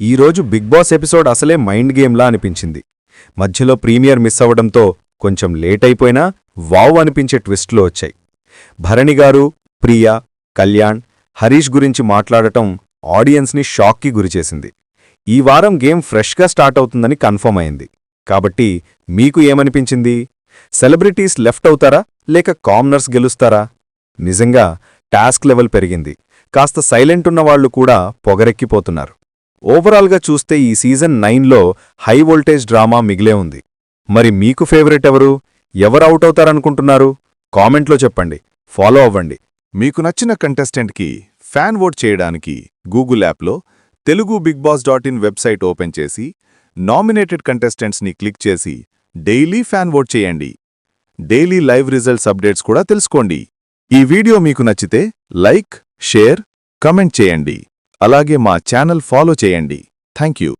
ఈరోజు Bigg Boss episode అసలే mind గేమ్లా అనిపించింది. మధ్యలో ప్రీమియర్ మిస్ అవ్వడంతో కొంచెం లేట్ అయిపోయినా వావ్ అనిపించే ట్విస్ట్లు వచ్చాయి. భరణి గారు ప్రియా కళ్యాణ్ హరీష్ గురించి మాట్లాడటం ఆడియన్స్ని షాక్కి గురిచేసింది ఈ వారం గేమ్ ఫ్రెష్గా స్టార్ట్ అవుతుందని కన్ఫర్మ్ అయింది. కాబట్టి మీకు ఏమనిపించింది? సెలబ్రిటీస్ లెఫ్ట్ అవుతారా? లేక కామనర్స్ గెలుస్తారా? నిజంగా టాస్క్ లెవెల్ పెరిగింది. కాస్త సైలెంట్ ఉన్నవాళ్ళు కూడా పొగరెక్కిపోతున్నారు. ఓవరాల్గా చూస్తే ఈ సీజన్ నైన్లో హై వోల్టేజ్ డ్రామా మిగిలే ఉంది. మరి మీకు ఫేవరెట్ ఎవరు? ఎవరు అవుట్ అవుతారనుకుంటున్నారు? కామెంట్లో చెప్పండి. ఫాలో అవ్వండి. మీకు నచ్చిన కంటెస్టెంట్కి ఫ్యాన్ ఓట్ చేయడానికి గూగుల్ యాప్లో Telugu Bigg Boss dot in website open చేసి నామినేటెడ్ కంటెస్టెంట్స్ని క్లిక్ చేసి డైలీ ఫ్యాన్ ఓట్ చేయండి. డైలీ లైవ్ రిజల్ట్స్ అప్డేట్స్ కూడా తెలుసుకోండి. ఈ వీడియో మీకు నచ్చితే లైక్ షేర్ కమెంట్ చేయండి. అలాగే మా ఛానల్ ఫాలో చేయండి. Thank you